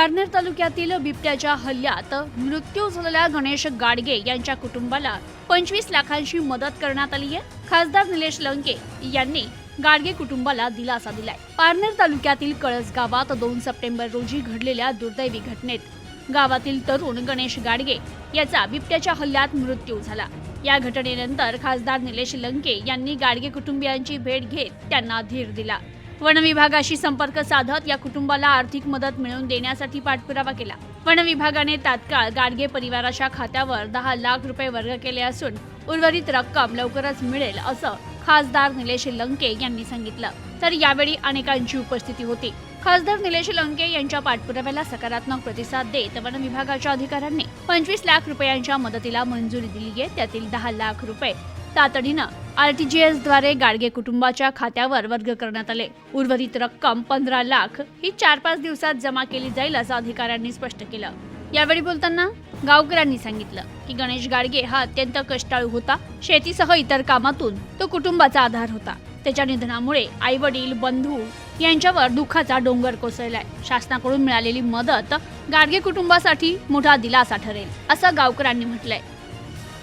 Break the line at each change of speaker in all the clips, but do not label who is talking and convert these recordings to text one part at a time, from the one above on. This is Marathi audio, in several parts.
पारनेर तालुक्यातील बिबट्याच्या हल्ल्यात मृत्यू झालेल्या गणेश गाडगे यांच्या कुटुंबाला पंचवीस लाखांची मदत करण्यात आली आहे. खासदार निलेश लंके यांनी गाडगे कुटुंबाला दिलासा दिलाय. पारनेर तालुक्यातील कळस गावात दोन सप्टेंबर रोजी घडलेल्या दुर्दैवी घटनेत गावातील तरुण गणेश गाडगे याचा बिबट्याच्या हल्ल्यात मृत्यू झाला. या घटनेनंतर खासदार निलेश लंके यांनी गाडगे कुटुंबियांची भेट घेत त्यांना धीर दिला. वन विभागाशी संपर्क साधत या कुटुंबाला आर्थिक मदत मिळवून देण्यासाठी पाठपुरावा केला. वन विभागाने तात्काळ गाडगे परिवाराच्या खात्यावर दहा लाख रुपये वर्ग केले असून उर्वरित रक्कम लवकरच मिळेल असं खासदार निलेश लंके यांनी सांगितलं. तर यावेळी अनेकांची उपस्थिती होती. खासदार निलेश लंके यांच्या पाठपुराव्याला सकारात्मक प्रतिसाद देत वन विभागाच्या अधिकाऱ्यांनी पंचवीस लाख रुपयांच्या मदतीला मंजुरी दिली आहे त्यातील दहा लाख रुपये तातडीनं आरटीजीएसद्वारे गाडगे कुटुंबाच्या खात्यावर वर्ग करण्यात आले. उर्वरित रक्कम पंधरा लाख ही चार पाच दिवसात जमा केली जाईल असं अधिकाऱ्यांनी स्पष्ट केलं. यावेळी बोलताना गावकऱ्यांनी सांगितलं की गणेश गाडगे हा अत्यंत कष्टाळू होता. शेतीसह इतर कामातून तो कुटुंबाचा आधार होता. त्याच्या निधनामुळे आई वडील बंधू यांच्यावर दुःखाचा डोंगर कोसळलाय. शासनाकडून मिळालेली मदत गाडगे कुटुंबासाठी मोठा दिलासा ठरेल असं गावकऱ्यांनी म्हटलंय.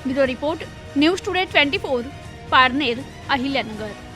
Bureau report news today twenty four. Parner Ahilyanagar.